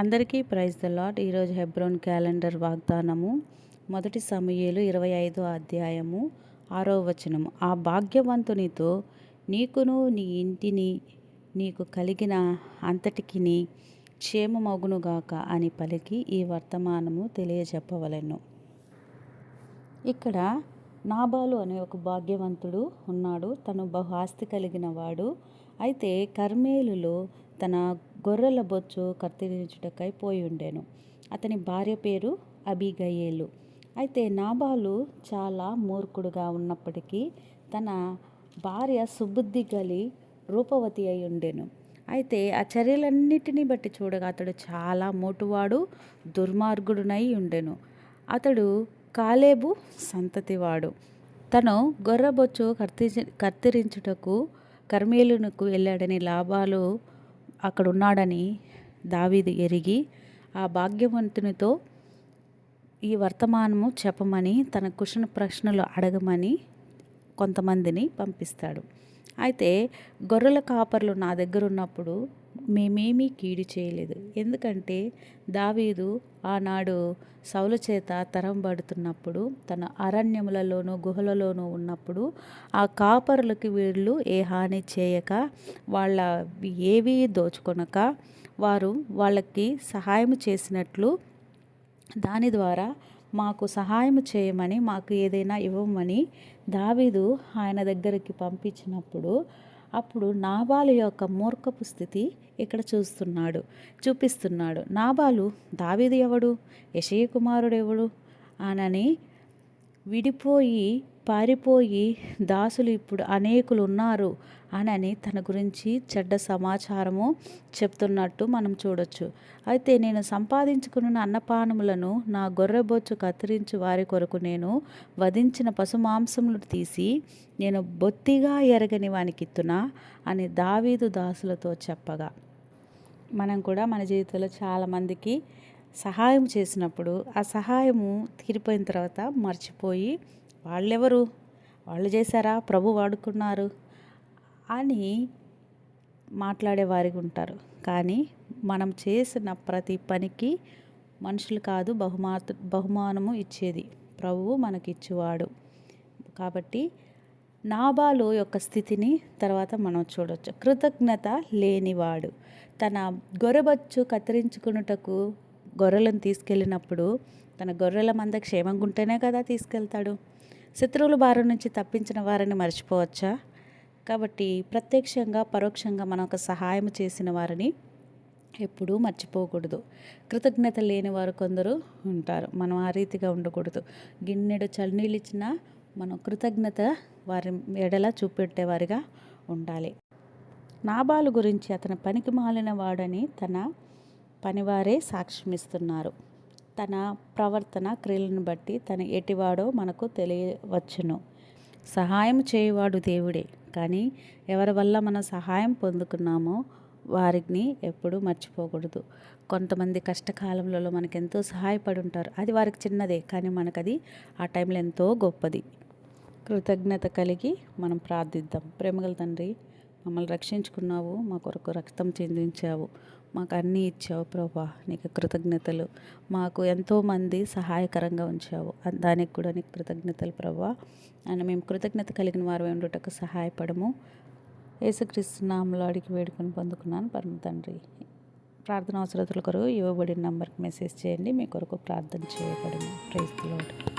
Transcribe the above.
అందరికీ praise the lot ఈరోజు Hebron calendar వాగ్దానము మొదటి సమయలు ఇరవై ఐదో అధ్యాయము ఆరో వచనము. ఆ భాగ్యవంతునితో నీకును నీ ఇంటిని నీకు కలిగిన అంతటికిని క్షేమమగునుగాక అని పలికి ఈ వర్తమానము తెలియజెప్పవలెను. ఇక్కడ నాబాలు అనే ఒక భాగ్యవంతుడు ఉన్నాడు. తను బహు ఆస్తి కలిగిన వాడు. అయితే కర్మేలులో తన గొర్రెల బొచ్చు కత్తిరించుటకై పోయి ఉండెను. అతని భార్య పేరు అబిగయేలు. అయితే నాబాలు చాలా మూర్ఖుడుగా ఉన్నప్పటికీ తన భార్య సుబుద్ధి గలి రూపవతి అయి ఉండెను. అయితే ఆ చర్యలన్నిటినీ బట్టి చూడగా అతడు చాలా మోటువాడు దుర్మార్గుడునై ఉండెను. అతడు కాలేబు సంతతివాడు. తను గొర్రబొచ్చు కత్తి కత్తిరించుటకు కర్మేలునకు వెళ్ళాడని లాభాలు అక్కడ ఉన్నాడని దావీదు ఎరిగి ఆ భాగ్యవంతునితో ఈ వర్తమానము చెప్పమని తన కుషణ ప్రశ్నలు అడగమని కొంతమందిని పంపిస్తాడు. అయితే గొర్రెల కాపర్లు నా దగ్గర ఉన్నప్పుడు మేమేమీ కీడు చేయలేదు. ఎందుకంటే దావీదు ఆనాడు సౌల చేత తరంబడుతున్నప్పుడు తన అరణ్యములలోనూ గుహలలోనూ ఉన్నప్పుడు ఆ కాపరులకి వీళ్ళు ఏ హాని చేయక వాళ్ళ ఏవీ దోచుకొనక వారు వాళ్ళకి సహాయం చేసినట్లు దాని ద్వారా మాకు సహాయం చేయమని మాకు ఏదైనా ఇవ్వమని దావీదు ఆయన దగ్గరికి పంపించినప్పుడు అప్పుడు నాబాలు యొక్క మూర్ఖపు స్థితి ఇక్కడ చూస్తున్నాడు చూపిస్తున్నాడు. నాబాలు దావీదు ఎవడు? యశయ కుమారుడు ఎవడు? అనని విడిపోయి పారిపోయి దాసులు ఇప్పుడు అనేకులు ఉన్నారు అనని తన గురించి చెడ్డ సమాచారము చెప్తున్నట్టు మనం చూడొచ్చు. అయితే నేను సంపాదించుకున్న అన్నపానములను నా గొర్రెబొచ్చు కత్తిరించి వారి కొరకు నేను వధించిన పశుమాంసములు తీసి నేను బొత్తిగా ఎరగని వానికిత్తునా అని దావీదు దాసులతో చెప్పగా. మనం కూడా మన జీవితంలో చాలామందికి సహాయం చేసినప్పుడు ఆ సహాయము తీరిపోయిన తర్వాత మర్చిపోయి వాళ్ళెవరు? వాళ్ళు చేశారా? ప్రభు వాడుకున్నారు అని మాట్లాడే వారికి ఉంటారు. కానీ మనం చేసిన ప్రతి పనికి మనుషులు కాదు బహుమాత బహుమానము ఇచ్చేది ప్రభువు మనకిచ్చేవాడు. కాబట్టి నాబాలు యొక్క స్థితిని తర్వాత మనం చూడవచ్చు కృతజ్ఞత లేనివాడు. తన గొర్రెబచ్చు కత్తిరించుకున్నటకు గొర్రెలను తీసుకెళ్ళినప్పుడు తన గొర్రెల మంద క్షేమంగా ఉంటేనే కదా తీసుకెళ్తాడు. శత్రువుల బారి నుంచి తప్పించిన వారిని మర్చిపోవచ్చా? కాబట్టి ప్రత్యక్షంగా పరోక్షంగా మనం ఒక సహాయం చేసిన వారిని ఎప్పుడూ మర్చిపోకూడదు. కృతజ్ఞత లేని వారు కొందరు ఉంటారు. మనం ఆ రీతిగా ఉండకూడదు. గిన్నెడు చల్లనీళ్ళు ఇచ్చినా మనం కృతజ్ఞత వారి ఎడల చూపెట్టేవారిగా ఉండాలి. నాబాలు గురించి అతను పనికి మాలిన వాడని తన పనివారే సాక్ష్యమిస్తున్నారు. తన ప్రవర్తన క్రియలను బట్టి తన ఎటివాడో మనకు తెలియవచ్చును. సహాయం చేయవాడు దేవుడే. కానీ ఎవరి వల్ల మనం సహాయం పొందుకున్నామో వారిని ఎప్పుడూ మర్చిపోకూడదు. కొంతమంది కష్టకాలంలో మనకు ఎంతో సహాయపడి ఉంటారు అది వారికి చిన్నదే. కానీ మనకు అది ఆ టైంలో ఎంతో గొప్పది. కృతజ్ఞత కలిగి మనం ప్రార్థిద్దాం. ప్రేమగల తండ్రి మమ్మల్ని రక్షించుకున్నావు. మా కొరకు రక్తం చెందించావు. మాకు అన్నీ ఇచ్చావు ప్రభా. నీకు కృతజ్ఞతలు. మాకు ఎంతోమంది సహాయకరంగా ఉంచావు. దానికి కూడా నీకు కృతజ్ఞతలు ప్రభా. అని మేము కృతజ్ఞత కలిగిన వారు ఉండుటకు సహాయపడము. యేసుక్రీస్తు నామలో అడిగి వేడుకొని పొందుకున్నాను. పరమ తండ్రి ప్రార్థన అవసరతల కొరకు ఇవ్వబడిన నంబర్కి మెసేజ్ చేయండి. మీ కొరకు ప్రార్థన చేయబడము. Praise load